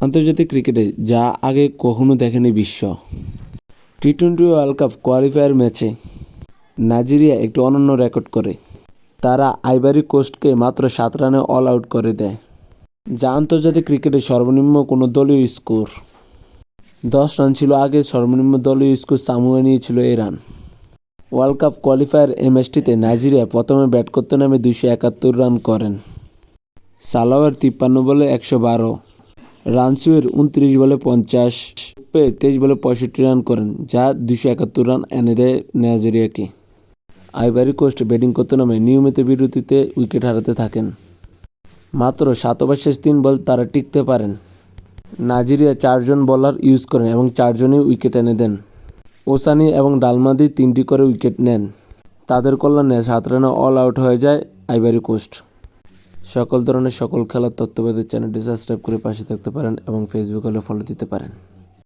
আন্তর্জাতিক ক্রিকেটে যা আগে কখনো দেখেনি বিশ্ব। T twenty world cup qualifier ম্যাচে নাইজেরিয়া একটি অনন্য রেকর্ড করে। তারা আইভারি কোস্টকে মাত্র সাত রানে অল আউট করে দেয়, যা আন্তর্জাতিক ক্রিকেটে সর্বনিম্ন কোনো দলীয় স্কোর দশ রান ছিল আগে, সর্বনিম্ন দলীয় স্কোর সামুয়ে নিয়েছিল এই রান। ওয়ার্ল্ড কাপ কোয়ালিফায়ার এই ম্যাচটিতে নাইজেরিয়া প্রথমে ব্যাট করতে নামে দুইশো একাত্তর রান করেন। সালাওয়ার তিপ্পান্ন বলে একশো বারো। রানসুয়ের উনত্রিশ বলে পঞ্চাশ পে তেইশ বলে পঁয়ষট্টি রান করেন, যা দুশো একাত্তর রান এনে দেয় নাইজেরিয়াকে। আইভারি কোস্ট ব্যাটিং করতে নামে নিয়মিত বিরতিতে উইকেট হারাতে থাকেন। মাত্র সাত ওভার শেষ তিন বল তারা টিকতে পারেন। নাইজেরিয়া চারজন বোলার ইউজ করেন এবং চারজনই উইকেট এনে দেন। ওসানি এবং ডালমাদি তিনটি করে উইকেট নেন। তাদের কল্যাণে সাত রানে অল আউট হয়ে যায় আইভারি কোস্ট। সকল ধরনের সকল খেলার তথ্য পেতে চ্যানেলটি সাবস্ক্রাইব করে পাশে থাকতে পারেন এবং ফেসবুক হলে ফলো দিতে পারেন।